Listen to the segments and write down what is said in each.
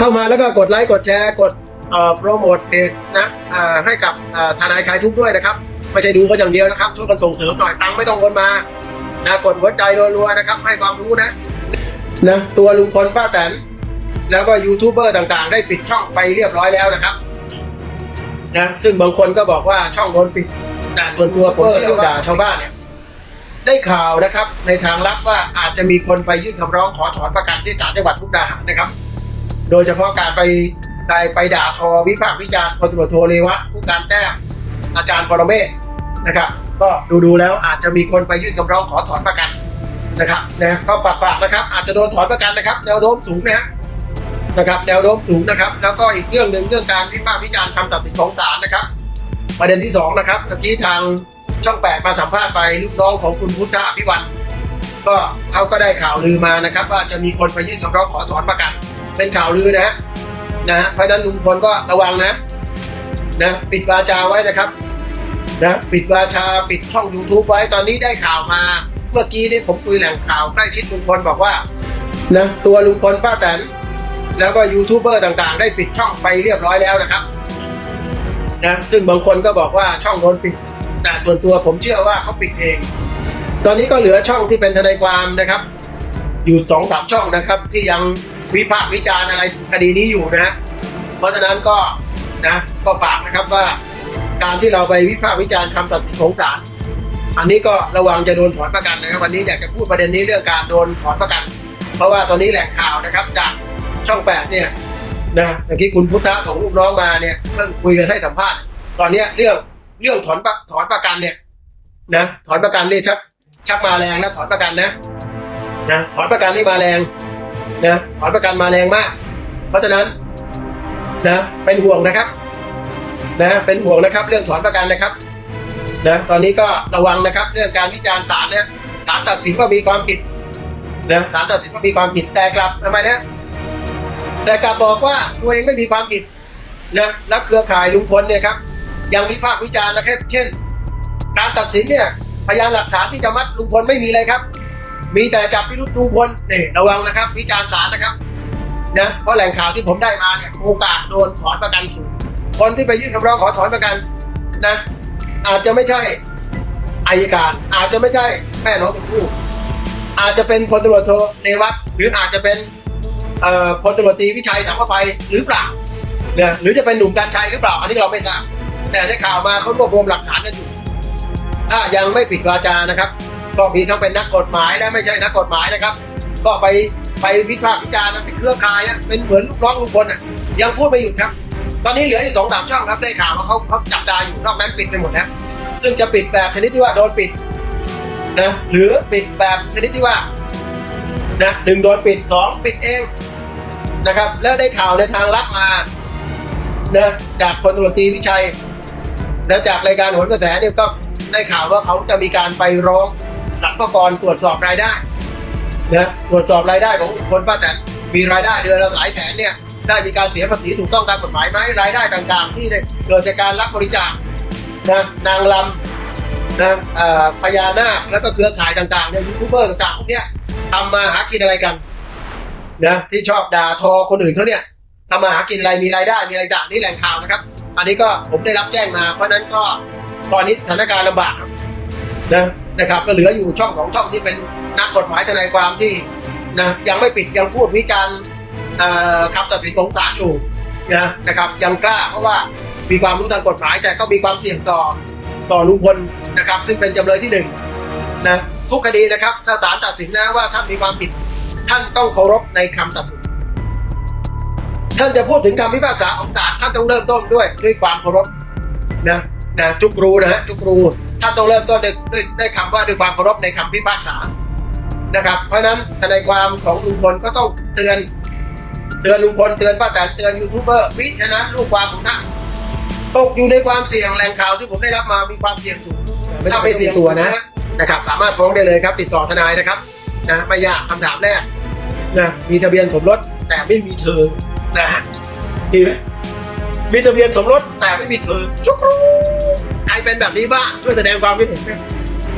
เข้ามาแล้วก็กดไลค์กดแชร์กดโปรโมทเพจนะให้กับทนายคลายทุกข์ด้วยนะครับ ไม่ใช่ดูกันอย่างเดียวนะครับ ช่วยกันส่งเสริมหน่อยตังค์ไม่ต้องโอนมานะกดหัวใจรัวๆนะครับ ให้ความรู้นะนะตัวลุงพลป้าแตนแล้วก็ยูทูบเบอร์ต่างๆ ได้ปิดช่องไปเรียบร้อยแล้วนะครับนะซึ่งบางคนก็บอกว่าช่องโดนปิดแต่ส่วนตัวผมเชื่อว่าด่าชาวบ้านเนี่ยได้ข่าวนะครับ ในทางลับว่าอาจจะมีคนไปยื่นคำร้องขอถอนประกันที่ศาลจังหวัดมุกดาหารนะครับ โดยเฉพาะการไปไปไปด่าทอวิพากษ์วิจารณ์พลตำรวจโทเรวัตผู้การแต้มอาจารย์ปรเมศนะครับ ก็ดูดูๆแล้วอาจจะมีคนไปยื่นคำร้องขอถอนประกันนะครับนะก็ฝากฝากๆนะครับ อาจจะโดนถอนประกันนะครับ แนวโน้มสูงนะฮะนะครับแนวโน้มสูงนะครับ แล้วก็อีกเรื่องหนึ่งเรื่องการวิพากษ์วิจารณ์คำตัดสินของศาลนะครับ ประเด็นที่สองนะครับตะกี้ทางช่องแปดมาสัมภาษณ์ไปลูกน้องของคุณพุทธอภิวันก็เขาก็ได้ข่าวลือมานะครับ ว่าจะมีคนไปยื่นคำร้องขอถอนประกัน เป็นข่าวลือนะนะฮะเพราะนั้นลุงพลก็ระวังนะ นะปิดวาจาไว้นะครับ นะปิดวาจาปิดช่อง YouTube ไว้ตอนนี้ได้ข่าวมา เมื่อกี้นี่ผมคุยแหล่งข่าวใกล้ชิดลุงพลบอกว่านะตัวลุงพลป้าแตนแล้วก็ยูทูบเบอร์ต่างๆ ได้ปิดช่องไปเรียบร้อยแล้วนะครับนะซึ่งบางคนก็บอกว่าช่องโดนปิด แต่ส่วนตัวผมเชื่อว่าเขาปิดเอง ตอนนี้ก็เหลือช่องที่เป็นทนายความนะครับ อยู่สองสามช่องนะครับที่ยัง วิพากษ์วิจารณ์อะไรคดีนี้อยู่นะเพราะฉะนั้นก็นะก็ฝากนะครับว่าการที่เราไปวิพากษ์วิจารณ์คำตัดสินของศาลอันนี้ก็ระวังจะโดนถอนประกันนะครับ วันนี้อยากจะพูดประเด็นนี้เรื่องการโดนถอนประกัน เพราะว่าตอนนี้แหล่งข่าวนะครับจากช่องแปดเนี่ยนะเมื่อกี้คุณพุทธะส่งลูกน้องมาเนี่ยเพิ่งคุยกันให้สัมภาษณ์ ตอนเนี้เรื่องเรื่องถอนประถอนประกันเนี่ยนะถอนประกันเนี่ชักชักมาแรงนะถอนประกันนะนะถอนประกันนี่มาแรง นะถอนประกันมาแรงมาก เพราะฉะนั้นนะเป็นห่วงนะครับนะเป็นห่วงนะครับ เรื่องถอนประกันนะครับนะตอนนี้ก็ระวังนะครับ เรื่องการวิจารณ์ศาลเนี่ยศาลตัดสินว่ามีความผิดนะศาลตัดสินว่ามีความผิดแต่กลับทำไมนะแต่กลับบอกว่าตัวเองไม่มีความผิดนะรับเครือข่ายลุงพลเนี่ยครับยังมีภาควิจารณ์นะครับ เช่น การตัดสินเนี่ยพยานหลักฐานที่จะมัดลุงพลไม่มีเลยครับ มีแต่จับพิรุษลุงพลนี่ระวังนะครับวิจารณ์ศาลนะครับนะเพราะแหล่งข่าวที่ผมได้มาเนี่ยโอกาสโดนถอนประกันสูงคนที่ไปยื่นคำร้องขอถอนประกันนะอาจจะไม่ใช่อายการ อาจจะไม่ใช่แม่น้องชมพู่อาจจะเป็นพลตำรวจโทเนวัตหรืออาจจะเป็นพลตำรวจตีวิชัยสังประภัยหรือเปล่าเนี่ยหรือจะเป็นหนุ่มกัญชัยหรือเปล่า อันนี้เราไม่ทราบแต่ได้ข่าวมาเขารวบรวมหลักฐานกันอยู่ถ้ายังไม่ปิดวาจานะครับ ก็มีทั้งเป็นนักกฎหมายและไม่ใช่นักกฎหมายนะครับ ก็ไปไปวิพากษ์วิจารณ์เป็นเครือข่ายนะเป็นเหมือนลูกน้องลุงพลอะยังพูดไม่หยุดครับ ตอนนี้เหลืออยู่สองสามช่องครับได้ข่าวว่าเขาเขาจับตาอยู่นอกนั้นปิดไปหมดแล้วซึ่งจะปิดแบบชนิดที่ว่าโดนปิดนะหรือปิดแบบชนิดที่ว่านะหนึ่งโดนปิดสองปิดเองนะครับ แล้วได้ข่าวในทางลับมานะจากพลตำรวจตีวิชัย แล้วจากรายการหนกระแสเนี่ยก็ได้ข่าวว่าเขาจะมีการไปร้อง สรรพากรตรวจสอบรายได้นะตรวจสอบรายได้ของคนป้าแตนมีรายได้เดือนละหลายแสนเนี่ยได้มีการเสียภาษีถูกต้องตามกฎหมายไหมรายได้ต่างๆ ที่เกิดจากการรับบริจาคนะนางลำนะพญานาคแล้วก็เครือข่ายต่างๆเนี่ยยูทูบเบอร์ต่างๆพวกเนี้ยทำมาหากินอะไรกันนะที่ชอบด่าทอคนอื่นเขาเนี่ยทำมาหากินอะไรมีรายได้มีอะไรต่างนี่แหล่งข่าวนะครับ อันนี้ก็ผมได้รับแจ้งมาเพราะนั้นก็ตอนนี้สถานการณ์ลำบากนะ นะครับก็เหลืออยู่ช่องสองช่องที่เป็นนักกฎหมายทนายความที่นะยังไม่ปิดยังพูดวิจารณ์คำตัดสินของศาลอยู่นะนะครับยังกล้าเพราะว่ามีความรู้ทางกฎหมายแต่ก็มีความเสี่ยงต่อต่อลุงพลนะครับ ซึ่งเป็นจำเลยที่หนึ่งนะทุกคดีนะครับ ถ้าศาลตัดสินนะว่าท่านมีความผิด ท่านต้องเคารพในคำตัดสิน ท่านจะพูดถึงคำพิพากษาของศาลท่านต้องเริ่มต้นด้วยด้วยความเคารพนะนะจุกรูนะฮะจุกรู ท่านต้องเริ่มต้นด้วยด้วยด้วยคำว่าด้วยความเคารพในคำพิพากษานะครับ เพราะฉะนั้นทนายความของลุงพลก็ต้องเตือน เตือนลุงพลเตือนป้าแตนเตือนยูทูบเบอร์วิฉะนั้นลูกความของท่านตกอยู่ในความเสี่ยงแหล่งข่าวที่ผมได้รับมามีความเสี่ยงสูงถ้าไม่เสี่ยงตัวนะนะครับ สามารถฟ้องได้เลยครับ ติดต่อทนายนะครับนะไม่ยากคำถามแรกนะมีทะเบียนสมรสแต่ไม่มีเธอนะฮะดีไหมมีทะเบียนสมรสแต่ไม่มีเธอชุกรูใคร เป็นแบบนี้บ้างช่วยแสดงความคิดเห็น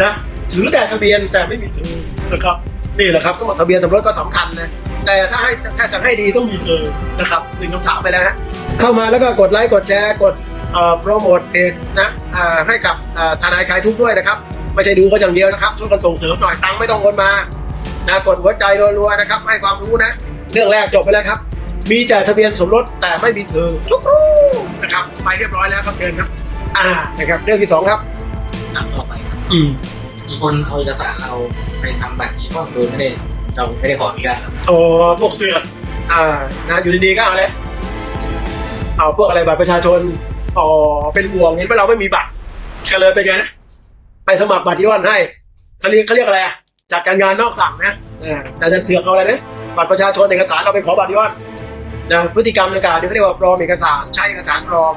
นะถือแต่ทะเบียนแต่ไม่มีเธอนะครับนี่แหละครับก็บอกทะเบียนสมรสก็สำคัญนะแต่ถ้าให้ถ้าจะให้ดีต้องมีเธอนะครับหนึ่งคำถามไปแล้วนะเข้ามาแล้วก็กดไลค์กดแชร์กดโปรโมทเพจนะให้กับทนายคลายทุกข์ด้วยนะครับไม่ใช่ดูเขาอย่างเดียวนะครับช่วยกันส่งเสริมหน่อยตังค์ไม่ต้องโอนมานะกดหัวใจรัวๆนะครับ ให้ความรู้นะ เรื่องแรกจบไปแล้วครับ มีแต่ทะเบียนสมรสแต่ไม่มีเธอชุกรูนะครับไปเรียบร้อยแล้วครับเชิญครับ อ่านะครับเรื่องที่สองครับถามต่อไปครับอืมมีคนเอาเอกสารเราไปทำบัตรยี่ห้อโดยไม่ได้เราไม่ได้ขออนุญาตครับโอ้พวกเสือกอ่านะอยู่ดีๆก็เอาเลยเอาพวกอะไรบัตรประชาชนอ๋อเป็นห่วงเห็นว่าเราไม่มีบัตรก็เลยเป็นไงนะไปสมัครบัตรย้อนให้เขาเรียกเขาเรียกอะไรอะจัดการงานนอกสั่งนะอ่าแต่ดันเสือกเอาอะไรนะบัตรประชาชนเอกสารเราไปขอบัตรย้อนนะพฤติกรรมในการที่เขาเรียกว่าปลอมเอกสารใช้เอกสารปลอม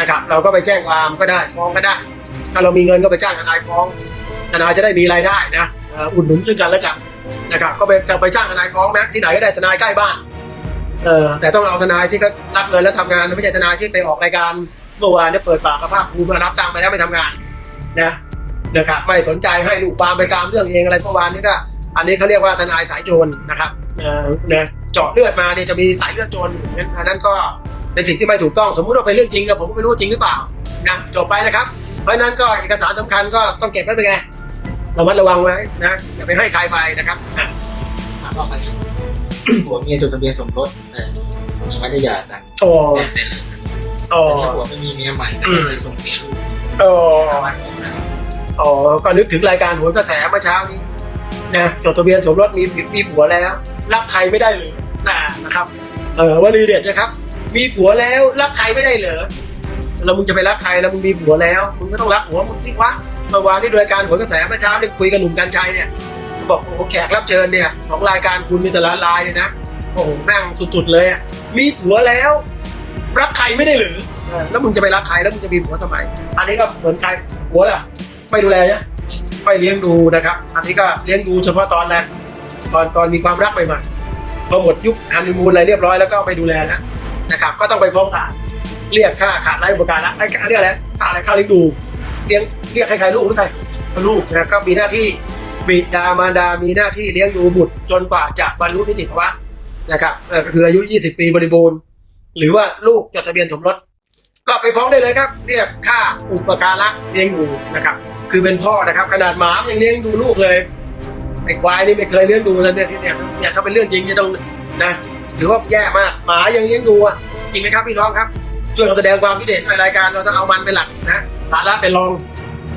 นะครับ เราก็ไปแจ้งความก็ได้ฟ้องก็ได้ ถ้าเรามีเงินก็ไปจ้างทนายฟ้องทนายจะได้มีรายได้นะอุดหนุนซึ่งกันและกันนะครับก็ไปไปจ้างทนายฟ้องนะที่ไหนก็ได้ทนายใกล้บ้านเออแต่ต้องเอาทนายที่ก็รับเงินแล้วทำงานไม่ใช่ทนายที่ไปออกรายการเมื่อวานเนี่ยเปิดปากกับภาคภูมิมารับจ้างไปแล้วไม่ทำงานนะนะครับไม่สนใจให้ลูกความไปกามเรื่องเองอะไรเมื่อวานนี้ก็ อันนี้เขาเรียกว่าทนายสายโจรนะครับเออนะเจาะเลือดมาเนี่ยจะมีสายเลือดโจรอยู่งั้นอันนั้นก็ เป็นสิ่งที่ไม่ถูกต้องสมมุติว่าเป็นเรื่องจริงนะผมก็ไม่รู้จริงหรือเปล่านะจบไปนะครับ เพราะฉะนั้นก็เอกสารสำคัญก็ต้องเก็บไว้เป็นไงระมัดระวังไว้นะอย่าไปให้ใครไปนะครับอะถามต่อไปผัวเมียจดทะเบียนสมรสแต่ยังไม่ได้หย่ากันโอ้แต่แต่เลิกกันโอ้แต่ถ้าผัวไม่มีเมียใหม่แต่ไม่เคยส่งเสียลูกโอ้สามารถฟ้องได้อ๋อก็นึกถึงรายการโหนกระแสเมื่อเช้านี้นะจดทะเบียนสมรสมีมีผัวแล้ว รักใครไม่ได้เลยนะนะครับ เออวลีเด็ดนะครับ มีผัวแล้วรักใครไม่ได้เหรอแล้วมึงจะไปรักใครแล้วมึงมีผัวแล้วมึงก็ต้องรักผัวมึงสิวะเมื่อวานที่รายการโหนกระแสเมื่อเช้าเนี่ยคุยกับหนุ่มกัญชัยเนี่ยบอกโอ้โหแขกรับเชิญเนี่ยของรายการคุณมีแต่ละรายเนี่ยนะโอ้โหแม่งสุดๆเลยอะมีผัวแล้ว รักใครไม่ได้หรือแล้วมึงจะไปรักใครแล้วมึงจะมีผัวทำไมอันนี้ก็เหมือนใครผัวล่ะไม่ดูแลเนี่ยไม่เลี้ยงดูนะครับ อันนี้ก็เลี้ยงดูเฉพาะตอนแรกตอนตอนมีความรักใหม่ๆพอหมดยุคฮันนีมูนอะไรเรียบร้อยแล้วก็ไม่ดูแลแล้ว นะครับ ก็ต้องไปฟ้องศาลเรียกค่าขาดไร้อุปการะไอ้เรียกอะไรค่าอะไรค่าเลี้ยงดูเลี้ยงเรียกใครๆลูกหรือใครลูกนะก็มีหน้าที่บิดามารดามีหน้าที่เลี้ยงดูบุตรจนกว่าจะบรรลุนิติภาวะนะครับเออคืออายุ 20 ปีบริบูรณ์ หรือว่าลูกจดทะเบียนสมรสก็ไปฟ้องได้เลยครับ เรียกค่าอุปการะเลี้ยงดูนะครับ คือเป็นพ่อนะครับ ขนาดหมายังเลี้ยงดูลูกเลยไอ้ควายนี่ไม่เคยเลี้ยงดูแล้วเนี่ยที่เนี่ยเนี่ยถ้าเป็นเรื่องจริงจะต้องนะ ถือว่าแย่มากหมายังเลี้ยงดูอะจริงไหมครับพี่น้องครับ ช่วยกันแสดงความคิดเห็นในรายการเราต้องเอามันเป็นหลักนะสาระเป็นรอง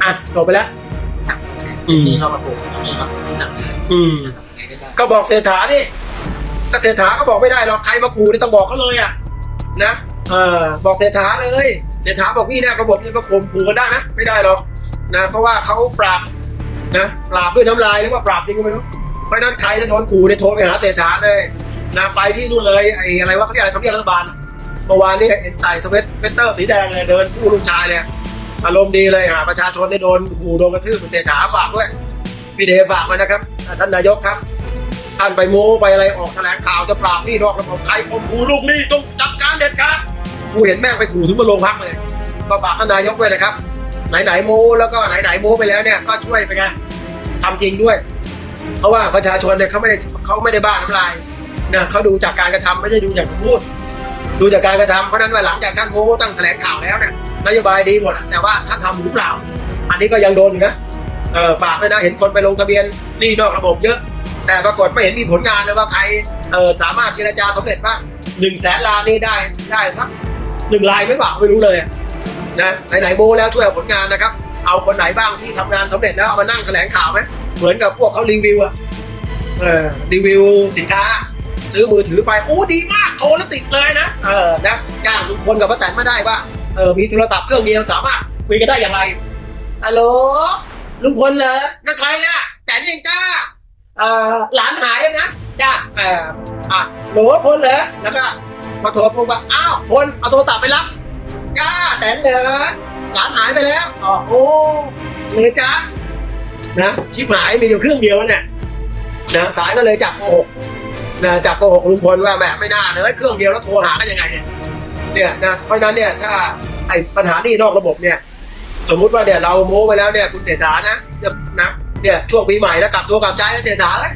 อะจบไปแล้วอืมนี่เรามาปลูกมีมาที่ต่างงานอืมทำยังไงได้บ้างก็บอกเศรษฐานี่ถ้าเศรษฐาก็บอกไม่ได้หรอกใครมาขู่นี่ต้องบอกเขาเลยอะนะเออบอกเศรษฐาเลยเศรษฐาบอกพี่เนี่ยระบบนี่มาข่มขู่กันได้ไหมไม่ได้หรอกนะเพราะว่าเขาปราบนะปราบด้วยน้ำลายหรือว่าปราบจริงก็ไม่รู้เพราะฉะนั้นใครจะโดนขู่เนี่ยโทรไปหาเศรษฐาเลย นะไปที่นู่นเลยไอ้อะไรวะเขาเรียกอะไรทำเนียบรัฐบาลเมื่อวานนี้เห็นใส่สเวตเฟตเตอร์สีแดงเลยเดินคู่ลูกชายเลยอารมณ์ดีเลยหาประชาชนได้โดนขู่โดนกระทืบเศรษฐาฝากด้วยพี่เดฝากไว้นะครับ ท่านนายกครับ ท่านไปโม้ไปอะไรออกแถลงข่าวจะปราบหนี้นอกระบบใครข่มขู่ลูกนี้ต้องจัดการเด็ดขาดกูเห็นแม่งไปขู่ถึงบนโรงพักเลย ก็ฝากท่านนายกด้วยนะครับ ไหนไหนๆโม้แล้วก็ไหนไหนๆโม้ไปแล้วเนี่ยก็ช่วยไปไงทำจริงด้วย เพราะว่าประชาชนเนี่ยเขาไม่ได้เขาไม่ได้บ้าน้ำลาย นะเขาดูจากการกระทำไม่ใช่ดูจากคำพูด ดูจากการกระทำเพราะนั้นว่าหลังจากท่านโม้ตั้งแถลงข่าวแล้วเนี่ยนโยบายดีหมดแต่ว่าท่านทำหรือเปล่า อันนี้ก็ยังโดนอยู่นะเออฝากด้วยนะเห็นคนไปลงทะเบียนนี่นอกระบบเยอะ แต่ปรากฏไม่เห็นมีผลงานเลยว่าใครเออสามารถเจรจาสำเร็จบ้างหนึ่งแสนลานนี่ได้ได้สักหนึ่งลายไม่เปล่าไม่รู้เลยอะนะไหนๆโบแล้วช่วยเอาผลงานนะครับ เอาคนไหนบ้างที่ทำงานสำเร็จแล้วเอามานั่งแถลงข่าวไหมเหมือนกับพวกเขารีวิวอะเออรีวิวสินค้า ซื้อมือถือไปโอ้ดีมากโทรแล้วติดเลยนะเออนะจ้างลุงพลกับป้าแตนมาได้ว่าเออมีโทรศัพท์เครื่องเดียวสามารถคุยกันได้อย่างไรฮัลโหลลุงพลเหรอนักไรนะแตนี่ยังจ้าเออหลานหายแล้วนะจ้าเอ่ออะหนูพลเหรอแล้วก็พอโทรปุ๊บว่าอ้าวพลเอาโทรศัพท์ไปรับจ้าแต่เหรอหลานหายไปแล้วอ๋อโอ้เลยจ้านะชิบหายมีอยู่เครื่องเดียวเนี่ยนะสายก็เลยจับโกหก นะจากโกหกลุงพลว่าแหมไม่น่าเลยเครื่องเดียวแล้วโทรหากันยังไงเนี่ยเนี่ยนะเพราะฉะนั้นเนี่ยถ้าไอ้ปัญหานี่นอกระบบเนี่ยสมมุติว่าเนี่ยเราโม้ไปแล้วเนี่ยคุณเศรษฐานะเนี่ยนะเนี่ยช่วงปีใหม่แล้วกลับตัวกลับใจแล้วเศรษฐาเลยอะ